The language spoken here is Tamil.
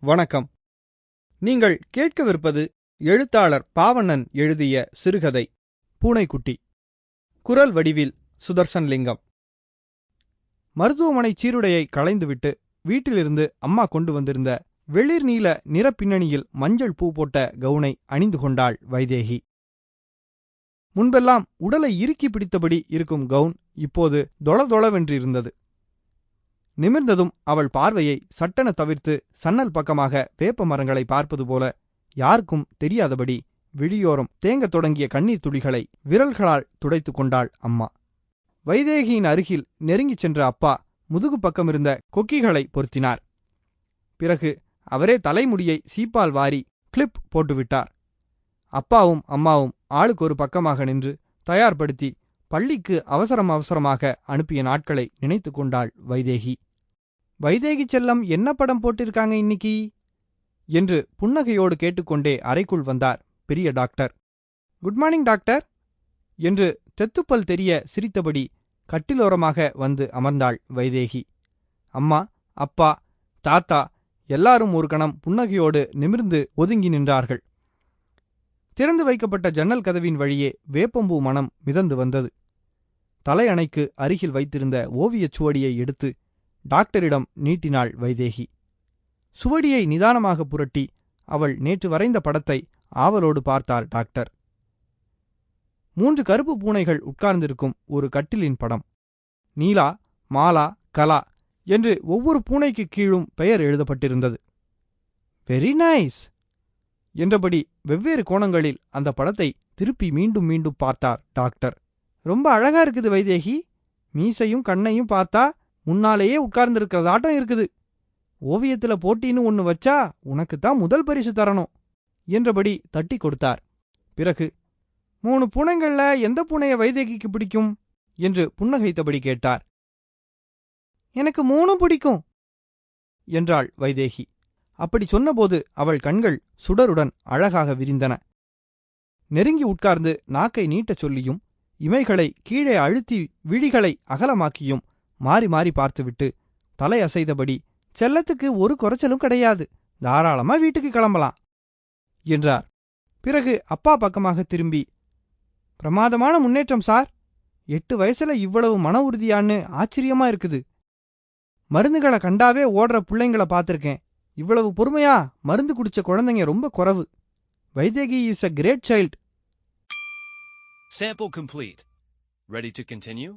வணக்கம். நீங்கள் கேட்கவிருப்பது எழுத்தாளர் பாவண்ணன் எழுதிய சிறுகதை பூனைக்குட்டி. குரல் வடிவில் சுதர்சன் லிங்கம். மருத்துவமனை சீருடையை களைந்துவிட்டு வீட்டிலிருந்து அம்மா கொண்டு வந்திருந்த வெளிர் நீல நிறப்பின்னணியில் மஞ்சள் பூ போட்ட கவுனை அணிந்து கொண்டாள் வைதேகி. முன்பெல்லாம் உடலை இறுக்கி பிடித்தபடி இருக்கும் கவுன் இப்போது தொளதொளவென்றிருந்தது நிமிர்ந்ததும் அவள் பார்வையை சட்டென தவிர்த்து சன்னல் பக்கமாக வேப்ப மரங்களை பார்ப்பது போல யாருக்கும் தெரியாதபடி விழியோரம் தேங்கத் தொடங்கிய கண்ணீர் துளிகளை விரல்களால் துடைத்துக் கொண்டாள் அம்மா. வைதேகியின் அருகில் நெருங்கிச் சென்ற அப்பா முதுகு பக்கமிருந்த கொக்கிகளை பொருத்தினார். பிறகு அவரே தலைமுடியை சீப்பால் வாரி கிளிப் போட்டுவிட்டார். அப்பாவும் அம்மாவும் ஆளுக்கு ஒரு பக்கமாக நின்று தயார்படுத்தி பள்ளிக்கு அவசரம் அவசரமாக அனுப்பிய நாட்களை நினைத்து கொண்டாள் வைதேகி. வைதேகி செல்லம் என்ன படம் போட்டிருக்காங்க இன்னிக்கு? என்று புன்னகையோடு கேட்டுக்கொண்டே அறைக்குள் வந்தார் பெரிய டாக்டர். குட் மார்னிங் டாக்டர் என்று தெத்துப்பல் தெரிய சிரித்தபடி கட்டிலோரமாக வந்து அமர்ந்தாள் வைதேகி. அம்மா அப்பா தாத்தா எல்லாரும் ஒரு கணம் புன்னகையோடு நிமிர்ந்து ஒதுங்கி நின்றார்கள். திறந்து வைக்கப்பட்ட ஜன்னல் கதவின் வழியே வேப்பம்பூ மனம் மிதந்து வந்தது. தலையணைக்கு அருகில் வைத்திருந்த ஓவியச் சுவடியை எடுத்து டாக்டரிடம் நீட்டினாள் வைதேகி. சுவடியை நிதானமாக புரட்டி அவள் நேற்று வரைந்த படத்தை ஆவலோடு பார்த்தார் டாக்டர். மூன்று கருப்பு பூனைகள் உட்கார்ந்திருக்கும் ஒரு கட்டிலின் படம். நீலா மாலா கலா என்று ஒவ்வொரு பூனைக்கு கீழும் பெயர் எழுதப்பட்டிருந்தது. Very nice! என்றபடி வெவ்வேறு கோணங்களில் அந்த படத்தை திருப்பி மீண்டும் மீண்டும் பார்த்தார் டாக்டர். ரொம்ப அழகா இருக்குது வைதேகி. மீசையும் கண்ணையும் பார்த்தா முன்னாலேயே உட்கார்ந்திருக்கிறதாட்டம் இருக்குது. ஓவியத்துல போட்டின்னு ஒன்னு வச்சா உனக்குத்தான் முதல் பரிசு தரணும் என்றபடி தட்டி கொடுத்தார். பிறகு மூணு பூனைங்கள்ல எந்த பூனைய வைதேகிக்கு பிடிக்கும்? என்று புன்னகைத்தபடி கேட்டார். எனக்கு மூணும் பிடிக்கும் என்றாள் வைதேகி. அப்படி சொன்னபோது அவள் கண்கள் சுடருடன் அழகாக விரிந்தன. நெருங்கி உட்கார்ந்து நாக்கை நீட்டச் சொல்லியும் இமைகளை கீழே அழுத்தி விழிகளை அகலமாக்கியும் மாறி மாறி பார்த்துவிட்டு தலை அசைதபடி செல்லத்துக்கு ஒரு குறைச்சலும் கிடையாது. தாராளமா வீட்டுக்கு கிளம்பலாம் என்றார். பிறகு அப்பா பக்கமாக திரும்பி பிரமாதமான முன்னேற்றம் சார். எட்டு வயசுல இவ்வளவு மன உறுதியான்னு ஆச்சரியமா இருக்குது. மருந்துகளை கண்டாவே ஓடுற பிள்ளைங்களை பார்த்துருக்கேன். இவ்வளவு பொறுமையா மருந்து குடிச்ச குழந்தைங்க ரொம்ப குறவு. Vaidehi is a great child. Sample complete. Ready to continue?